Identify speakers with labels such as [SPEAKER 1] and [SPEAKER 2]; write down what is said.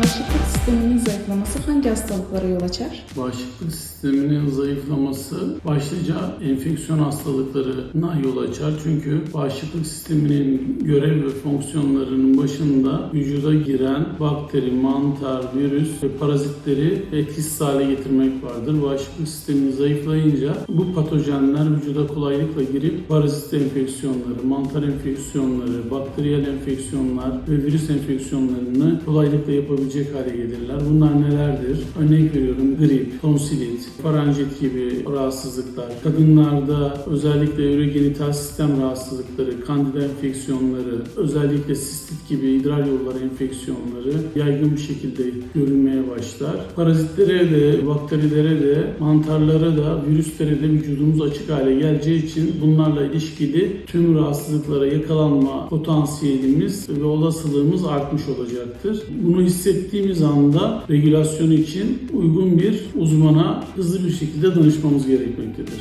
[SPEAKER 1] Bağışıklık sisteminin zayıflaması hangi hastalıklara yol açar?
[SPEAKER 2] Bağışıklık sisteminin zayıflaması başlıca enfeksiyon hastalıklarına yol açar. Çünkü bağışıklık sisteminin görev ve fonksiyonlarının başında vücuda giren bakteri, mantar, virüs ve parazitleri etkisiz hale getirmek vardır. Bağışıklık sistemi zayıflayınca bu patojenler vücuda kolaylıkla girip parazit enfeksiyonları, mantar enfeksiyonları, bakteriyel enfeksiyonlar ve virüs enfeksiyonlarını kolaylıkla yapabilecek hale gelirler. Bunlar nelerdir? Örnek veriyorum grip, tonsilit, faranjit gibi rahatsızlıklar. Kadınlarda özellikle ürogenital sistem rahatsızlıkları, kandida enfeksiyonları, özellikle sistit gibi idrar yolları enfeksiyonları yaygın bir şekilde görülmeye başlar. Parazitlere de, bakterilere de, mantarlara da, virüslere de vücudumuz açık hale geleceği için bunlarla ilişkili tüm rahatsızlıklara yakalanma potansiyelimiz ve olasılığımız artmış olacaktır. Bunu hissettiğimiz anda regülasyon için uygun bir uzmana hızlı bir şekilde danışmamız gerekmektedir.